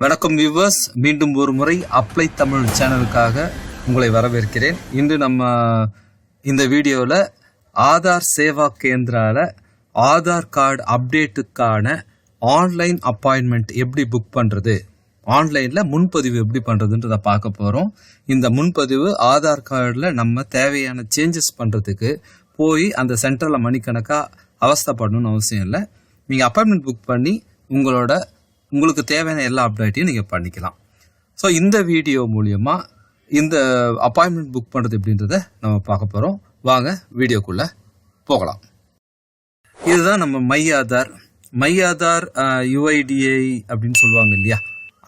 வணக்கம் வியூவர்ஸ் மீண்டும் ஒரு முறை அப்ளை தமிழ் சேனலுக்காக உங்களை வரவேற்கிறேன். இன்று நம்ம இந்த வீடியோவில் ஆதார் சேவா கேந்திரால ஆதார் கார்டு அப்டேட்டுக்கான ஆன்லைன் அப்பாயின்மெண்ட் எப்படி புக் பண்ணுறது ஆன்லைனில் முன்பதிவு எப்படி பண்ணுறதுன்றத பார்க்க போகிறோம் இந்த முன்பதிவு ஆதார் கார்டில் நம்ம தேவையான சேஞ்சஸ் பண்ணுறதுக்கு போய் அந்த சென்டரில் மணிக்கணக்காக அவஸ்தப்படணும்னு அவசியம் இல்லை. நீங்கள் அப்பாயின்மெண்ட் புக் பண்ணி உங்களோட உங்களுக்கு தேவையான எல்லா அப்டேட்டையும் நீங்கள் பண்ணிக்கலாம். ஸோ இந்த வீடியோ மூலியமா இந்த அப்பாயின்மெண்ட் புக் பண்ணுறது எப்படின்றத நம்ம பார்க்க போகிறோம் வாங்க வீடியோக்குள்ளே போகலாம். இதுதான் நம்ம my Aadhaar my Aadhaar UIDAI அப்படின்னு சொல்லுவாங்க இல்லையா?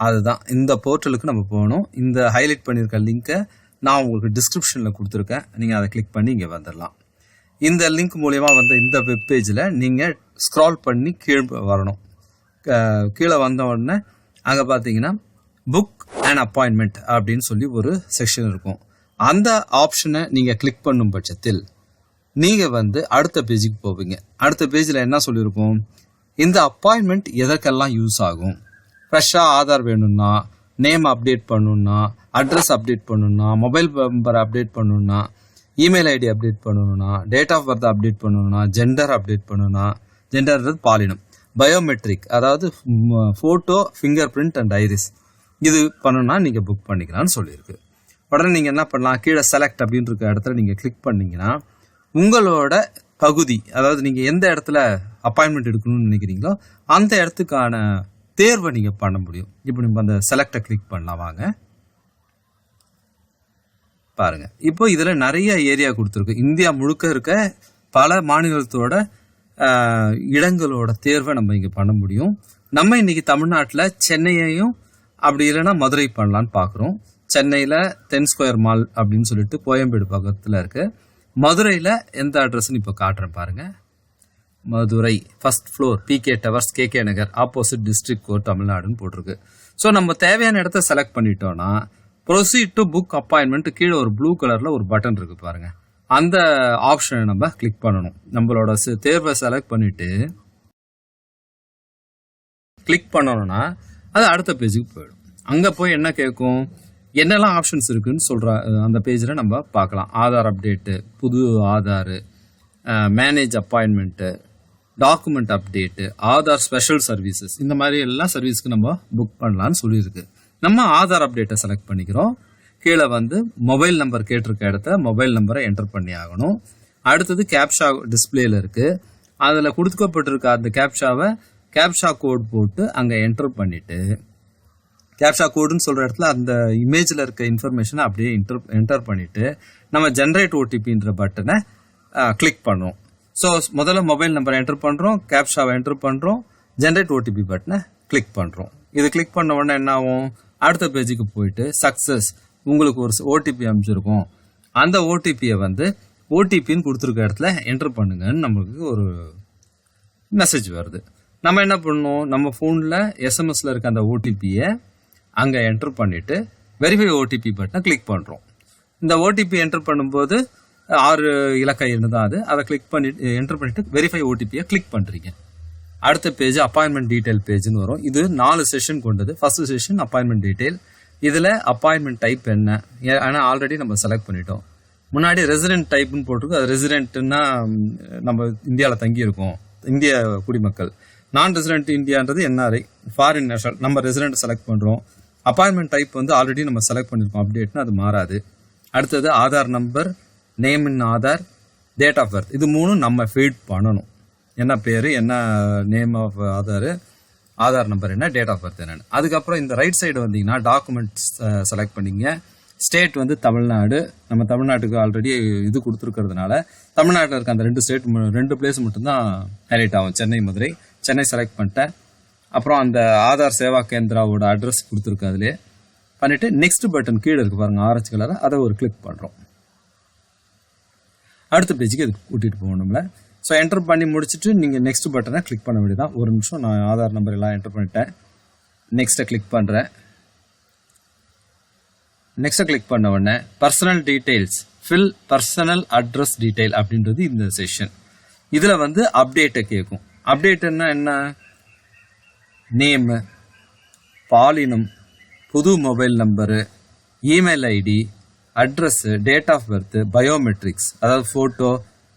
அதுதான். இந்த போர்ட்டலுக்கு நம்ம போகணும். இந்த ஹைலைட் பண்ணியிருக்க லிங்க்கை நான் உங்களுக்கு டிஸ்கிரிப்ஷனில் கொடுத்துருக்கேன். நீங்கள் அதை கிளிக் பண்ணி இங்கே வந்துடலாம் இந்த லிங்க் மூலயமா வந்த இந்த வெப் பேஜில் நீங்கள் ஸ்க்ரால் பண்ணி கீழ் வரணும். கீழே வந்த உடனே அங்கே பார்த்தீங்கன்னா புக் அண்ட் அப்பாயின்மெண்ட் அப்படின்னு சொல்லி ஒரு செக்ஷன் இருக்கும். அந்த ஆப்ஷனை நீங்கள் கிளிக் பண்ணும் பட்சத்தில் நீங்கள் வந்து அடுத்த பேஜுக்கு போவீங்க. அடுத்த பேஜில் என்ன சொல்லியிருக்கும் இந்த அப்பாயின்மெண்ட் எதற்கெல்லாம் யூஸ் ஆகும்? ஃப்ரெஷ்ஷாக ஆதார் வேணும்னா நேம் அப்டேட் பண்ணணும்னா அட்ரஸ் அப்டேட் பண்ணணும்னா மொபைல் நம்பர் அப்டேட் பண்ணணும்னா இமெயில் ஐடி அப்டேட் பண்ணணும்னா டேட் ஆஃப் பர்த் அப்டேட் பண்ணணும்னா ஜெண்டர் அப்டேட் பண்ணணும்னா ஜெண்டர்ன்றது பாலினம். பயோமெட்ரிக் அதாவது photo finger print and iris இது பண்ணணும்னா நீங்கள் புக் பண்ணிக்கலாம்னு சொல்லியிருக்கு. உடனே நீங்கள் என்ன பண்ணலாம்? கீழே செலக்ட் அப்படின்னு இருக்க இடத்துல நீங்கள் கிளிக் பண்ணீங்கன்னா உங்களோட பகுதி அதாவது நீங்கள் எந்த இடத்துல அப்பாயின்மெண்ட் எடுக்கணும்னு நினைக்கிறீங்களோ அந்த இடத்துக்கான தேர்வை நீங்கள் பண்ண முடியும். இப்போ நம்ம அந்த செலக்டை கிளிக் பண்ணலாம் வாங்க. பாருங்கள் இப்போ இதில் நிறைய ஏரியா கொடுத்துருக்கு. இந்தியா முழுக்க இருக்க பல மாநிலத்தோட இடங்களோட தேர்வை நம்ம இங்கே பண்ண முடியும். நம்ம இன்னைக்கு தமிழ்நாட்டில் சென்னையையும் அப்படி இல்லைன்னா மதுரை பண்ணலான்னு பார்க்குறோம் சென்னையில் தென் ஸ்கொயர் மால் அப்படின்னு சொல்லிட்டு கோயம்பேடு பக்கத்தில் இருக்கு. மதுரையில் எந்த அட்ரஸ்ன்னு இப்போ காட்டுறேன் பாருங்கள் Madurai first floor PK towers KK Nagar opposite district court தமிழ்நாடுன்னு போட்டிருக்கு. ஸோ நம்ம தேவையான இடத்த செலக்ட் பண்ணிட்டோம்னா ப்ரொசீட் டு புக் அப்பாயின்மெண்ட் கீழே ஒரு ப்ளூ கலரில் ஒரு பட்டன் இருக்கு பாருங்கள் அந்த ஆப்ஷனை நம்ம கிளிக் பண்ணணும். நம்மளோட தேர்வை செலக்ட் பண்ணிட்டு கிளிக் பண்ணணும்னா அது அடுத்த பேஜுக்கு போயிடும். அங்கே போய் என்ன கேட்கும் என்னெல்லாம் ஆப்ஷன்ஸ் இருக்குன்னு சொல்கிற அந்த பேஜில் நம்ம பார்க்கலாம். ஆதார் அப்டேட்டு புது Aadhaar manage appointment document update Aadhaar special services இந்த மாதிரி எல்லா சர்வீஸ்க்கு நம்ம புக் பண்ணலான்னு சொல்லியிருக்கு. நம்ம ஆதார் அப்டேட்டை செலக்ட் பண்ணிக்கிறோம். கீழே வந்து மொபைல் நம்பர் கேட்டிருக்க இடத்த மொபைல் நம்பரை என்டர் பண்ணி ஆகணும். அடுத்தது கேப்ஷா டிஸ்பிளேல இருக்கு. அதில் கொடுக்கப்பட்டிருக்க அந்த கேப்ஷாவை கேப்ஷா கோட் போட்டு அங்கே என்டர் பண்ணிட்டு கேப்ஷா கோடுன்னு சொல்ற இடத்துல அந்த இமேஜில் இருக்க இன்ஃபர்மேஷனை அப்படியே என்டர் என்டர் பண்ணிட்டு நம்ம ஜென்ரேட் ஓடிபின்ற பட்டனை கிளிக் பண்ணுவோம் ஸோ முதல்ல மொபைல் நம்பரை என்டர் பண்ணுறோம் கேப்ஷாவை என்டர் பண்ணுறோம் ஜென்ரேட் ஓடிபி பட்டனை கிளிக் பண்ணுறோம் இது கிளிக் பண்ண உடனே என்ன ஆகும்? அடுத்த பேஜுக்கு போயிட்டு சக்ஸஸ் உங்களுக்கு ஒரு ஓடிபி அமைச்சிருக்கும் அந்த ஓடிபியை வந்து ஓடிபின்னு கொடுத்துருக்க இடத்துல என்டர் பண்ணுங்கன்னு நம்மளுக்கு ஒரு மெசேஜ் வருது. நம்ம என்ன பண்ணணும்? நம்ம ஃபோனில் எஸ்எம்எஸில் இருக்க அந்த ஓடிபியை அங்கே என்டர் பண்ணிவிட்டு வெரிஃபை ஓடிபி பட்டனை கிளிக் பண்ணுறோம் இந்த ஓடிபி என்டர் பண்ணும்போது ஆறு இலக்கை இருந்தால் அது. அதை கிளிக் பண்ணி என்டர் பண்ணிவிட்டு வெரிஃபை ஓடிபியை கிளிக் பண்ணுறீங்க அடுத்த பேஜ் அப்பாயின்மெண்ட் டீட்டெயில் பேஜ்னு வரும். இது நாலு செஷன் கொண்டது. ஃபஸ்ட்டு செஷன் அப்பாயின்மெண்ட் டீட்டெயில் இதில் அப்பாயின்மெண்ட் டைப் என்ன? ஏ- ஆல்ரெடி நம்ம செலக்ட் பண்ணிட்டோம். முன்னாடி ரெசிடென்ட் டைப்னு போட்டிருக்கோம் அது ரெசிடென்ட்னா நம்ம இந்தியாவில் தங்கியிருக்கோம். இந்திய குடிமக்கள். நான் ரெசிடென்ட் இந்தியான்றது என்ஆர்ஐ ஃபாரின் நேஷனல் நம்ம ரெசிடென்ட் செலக்ட் பண்ணுறோம் அப்பாயின்மெண்ட் டைப் வந்து ஆல்ரெடி நம்ம செலக்ட் பண்ணியிருக்கோம் அப்டேட்னா அது மாறாது. அடுத்தது Aadhaar number name in Aadhaar date of birth இது மூணும் நம்ம ஃபீட் பண்ணணும். என்ன பேர் என்ன name of Aadhaar Aadhaar number என்ன டேட் ஆஃப் பர்த் என்னன்னு. அதுக்கப்புறம் இந்த ரைட் சைடு வந்தீங்கன்னா டாக்குமெண்ட்ஸ் செலக்ட் பண்ணிங்க. ஸ்டேட் வந்து தமிழ்நாடு. நம்ம தமிழ்நாட்டுக்கு ஆல்ரெடி இது கொடுத்துருக்கிறதுனால தமிழ்நாட்டில் இருக்க அந்த ரெண்டு ஸ்டேட் ரெண்டு பிளேஸ் மட்டும்தான் ஹைலைட் ஆகும். சென்னை மதுரை. சென்னை செலக்ட் பண்ணிட்டேன். அப்புறம் அந்த ஆதார் சேவா கேந்திராவோட அட்ரஸ் கொடுத்துருக்கு அதிலே பண்ணிவிட்டு நெக்ஸ்ட் பட்டன் கீழே இருக்கு பாருங்கள் ஆரஞ்சு கலர் அதை ஒரு கிளிக் பண்ணுறோம் அடுத்த பேஜுக்கு இது கூட்டிகிட்டு போகணும்ல? ஸோ என்டர் பண்ணி முடிச்சுட்டு நீங்கள் நெக்ஸ்ட் பட்டனை கிளிக் பண்ண வேண்டியதான் ஒரு நிமிஷம் நான் ஆதார் நம்பர் எல்லாம் என்டர் பண்ணிட்டேன். நெக்ஸ்ட்டை கிளிக் பண்ணுறேன் நெக்ஸ்ட்டை கிளிக் பண்ண உடனே personal details fill personal address detail அப்படின்றது இந்த செஷன் இதில் வந்து அப்டேட்டை கேட்கும் அப்டேட்டுன்னா என்ன? நேமு பாலினம் புது mobile number email ID address date of birth biometrics அதாவது ஃபோட்டோ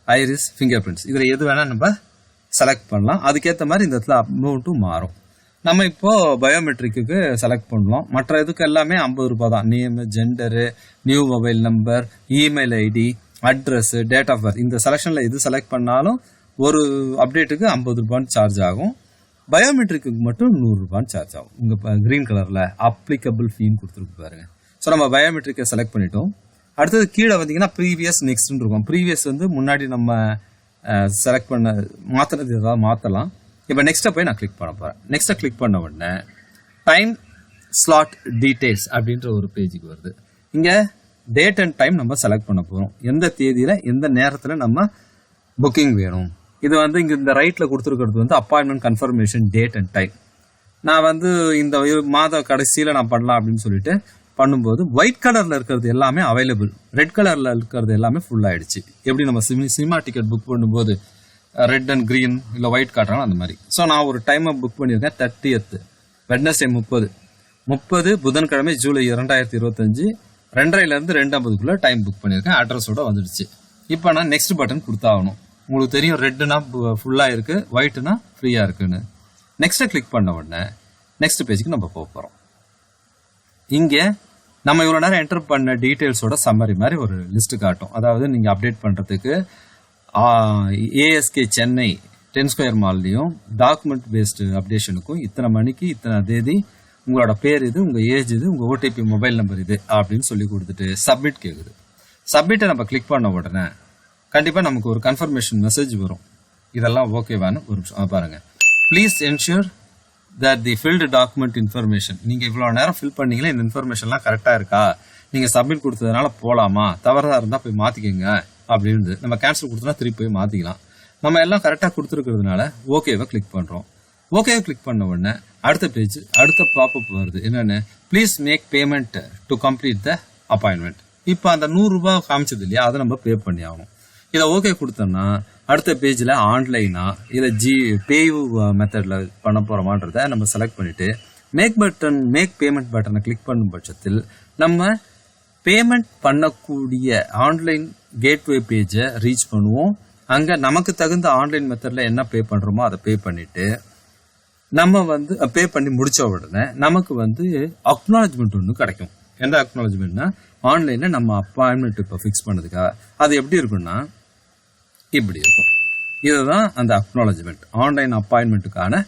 ஐரிஸ் ஃபிங்கர் பிரிண்ட்ஸ் இதில் எது வேணால் நம்ம செலக்ட் பண்ணலாம். அதுக்கேற்ற மாதிரி இந்த இடத்துல அமௌண்ட்டும் மாறும். நம்ம இப்போது பயோமெட்ரிக்கு செலக்ட் பண்ணலாம் மற்ற இதுக்கு எல்லாமே ஐம்பது ரூபா தான். Name gender new mobile number email ID address date of birth இந்த செலெக்ஷனில் எது செலக்ட் பண்ணாலும் ஒரு அப்டேட்டுக்கு ஐம்பது ரூபான்னு சார்ஜ் ஆகும். பயோமெட்ரிக்கு மட்டும் நூறுரூபான்னு சார்ஜ் ஆகும். இங்கே க்ரீன் கலரில் அப்ளிகபிள் ஃபீன்னு கொடுத்துருக்கு பாருங்க. ஸோ நம்ம பயோமெட்ரிக்கை செலக்ட் பண்ணிட்டோம். அடுத்தது கீழே வந்தீங்கன்னா ப்ரீவியஸ் நெக்ஸ்ட்னு இருக்கும். ப்ரீவியஸ் வந்து முன்னாடி நம்ம செலக்ட் பண்ண மாற்றுறது ஏதாவது மாற்றலாம் இப்போ நெக்ஸ்ட்டை போய் நான் கிளிக் பண்ண போகிறேன் நெக்ஸ்ட்டை கிளிக் பண்ண உடனே டைம் ஸ்லாட் டீட்டெயில்ஸ் அப்படின்ற ஒரு பேஜுக்கு வருது. இங்கே டேட் அண்ட் டைம் நம்ம செலக்ட் பண்ண போகிறோம் எந்த தேதியில் எந்த நேரத்தில் நம்ம புக்கிங் வேணும். இது வந்து இங்கே இந்த ரைட்டில் கொடுத்துருக்கிறது வந்து appointment confirmation date and time நான் வந்து இந்த மாத கடைசியில் நான் பண்ணலாம் அப்படின்னு சொல்லிட்டு பண்ணும்போது ஒயிட் கலரில் இருக்கிறது எல்லாமே அவைலபிள் ரெட் கலரில் இருக்கிறது எல்லாமே ஃபுல் ஆயிடுச்சு. எப்படி நம்ம சினி சினிமா டிக்கெட் புக் பண்ணும்போது ரெட் அண்ட் க்ரீன் இல்லை ஒயிட் காட்டுறாங்க அந்த மாதிரி. ஸோ நான் ஒரு டைமை புக் பண்ணியிருக்கேன் தேர்ட்டியத்து வெட்னஸ்டே முப்பது. முப்பது புதன்கிழமை ஜூலை இரண்டாயிரத்தி இருபத்தஞ்சு ரெண்டரைலேருந்து ரெண்டம்பதுக்குள்ளே டைம் புக் பண்ணியிருக்கேன் அட்ரஸோட வந்துடுச்சு. இப்போ நான் நெக்ஸ்ட் பட்டன் கொடுத்தாகணும். உங்களுக்கு தெரியும் ரெட்டுனா ஃபுல்லாக இருக்குது ஒயிட்னா ஃப்ரீயாக இருக்குன்னு. நெக்ஸ்ட்டை கிளிக் பண்ண உடனே நெக்ஸ்ட் பேஜுக்கு நம்ம போக போகிறோம் இங்கே நம்ம இவ்வளோ நேரம் என்டர் பண்ண டீட்டெயில்ஸோட சம்மரி மாதிரி ஒரு லிஸ்ட்டு காட்டும். அதாவது நீங்கள் அப்டேட் பண்ணுறதுக்கு ஏஎஸ்கே சென்னை டென் ஸ்கொயர் மால்லையும் டாக்குமெண்ட் பேஸ்டு அப்டேஷனுக்கும் இத்தனை மணிக்கு இத்தனை தேதி உங்களோட பேர் இது உங்கள் ஏஜ் இது உங்கள் ஓடிபி மொபைல் நம்பர் இது அப்படின்னு சொல்லி கொடுத்துட்டு சப்மிட் கேட்குது சப்மிட்டை நம்ம கிளிக் பண்ண உடனே கண்டிப்பாக நமக்கு ஒரு கன்ஃபர்மேஷன் மெசேஜ் வரும். இதெல்லாம் ஓகேவான்னு ஒரு நிமிஷம் please ensure that the filled document information நீங்கள் இவ்வளோ நேரம் ஃபில் பண்ணீங்களே இந்த இன்ஃபர்மேஷன்லாம் கரெக்டாக இருக்கா? நீங்கள் சப்மிட் கொடுத்ததுனால போகலாமா தவறாக இருந்தால் போய் மாற்றிக்கோங்க அப்படின்னு நம்ம கேன்சல் கொடுத்தோன்னா திருப்பி போய் மாற்றிக்கலாம் நம்ம எல்லாம் கரெக்டாக கொடுத்துருக்கிறதுனால ஓகேவை கிளிக் பண்ணுறோம் ஓகேவை கிளிக் பண்ண உடனே அடுத்த பேஜ் அடுத்த பாப்பப் வருது. என்னென்னு? Please make payment to complete the appointment இப்போ அந்த நூறுரூபா காமிச்சது இல்லையா? அதை நம்ம பே பண்ணி ஆகணும். இதை ஓகே கொடுத்தோம்னா அடுத்த பேஜில் ஆன்லைனா இல்லை ஜி பேயூ மெத்தடில் பண்ண போகிறோமான்றத நம்ம செலக்ட் பண்ணிவிட்டு மேக் பட்டன் மேக் பேமெண்ட் பட்டனை கிளிக் பண்ணும் பட்சத்தில் நம்ம பேமெண்ட் பண்ணக்கூடிய ஆன்லைன் கேட்வே பேஜை ரீச் பண்ணுவோம். அங்கே நமக்கு தகுந்த ஆன்லைன் மெத்தடில் என்ன பே பண்ணுறோமோ அதை பே பண்ணிவிட்டு நம்ம வந்து பே பண்ணி முடித்த உடனே நமக்கு வந்து அக்னாலஜ்மெண்ட் ஒன்று கிடைக்கும். எந்த அக்னாலஜ்மெண்ட்னா ஆன்லைனில் நம்ம அப்பாயின்மெண்ட் இப்போ ஃபிக்ஸ் பண்ணதுக்காக அது எப்படி இருக்கும்னா இப்படி இருக்கும். இதுதான் அந்த அக்னாலஜ்மெண்ட் ஆன்லைன் அப்பாயின்மெண்ட்டுக்கான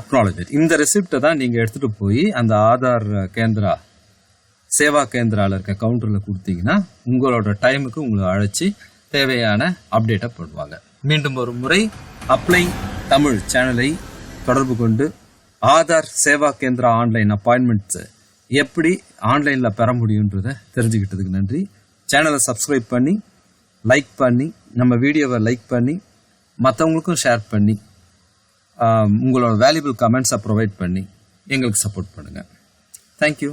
அக்னாலஜ்மெண்ட் இந்த ரெசிப்டை தான் நீங்கள் எடுத்துகிட்டு போய் அந்த ஆதார் கேந்திரா சேவா கேந்திராவில் இருக்க கவுண்டரில் கொடுத்தீங்கன்னா உங்களோட டைமுக்கு உங்களை அழைச்சி தேவையான அப்டேட்டை போடுவாங்க. மீண்டும் ஒரு முறை அப்ளை தமிழ் சேனலை தொடர்பு கொண்டு ஆதார் சேவா கேந்திரா ஆன்லைன் அப்பாயின்மெண்ட்ஸை எப்படி ஆன்லைனில் பெற முடியுன்றதை தெரிஞ்சுக்கிட்டதுக்கு நன்றி. சேனலை சப்ஸ்கிரைப் பண்ணி லைக் பண்ணி நம்ம வீடியோவை லைக் பண்ணி மற்றவங்களுக்கும் ஷேர் பண்ணி உங்களோட வேல்யூபிள் கமெண்ட்ஸை ப்ரொவைட் பண்ணி எங்களுக்கு சப்போர்ட் பண்ணுங்கள் தேங்க்யூ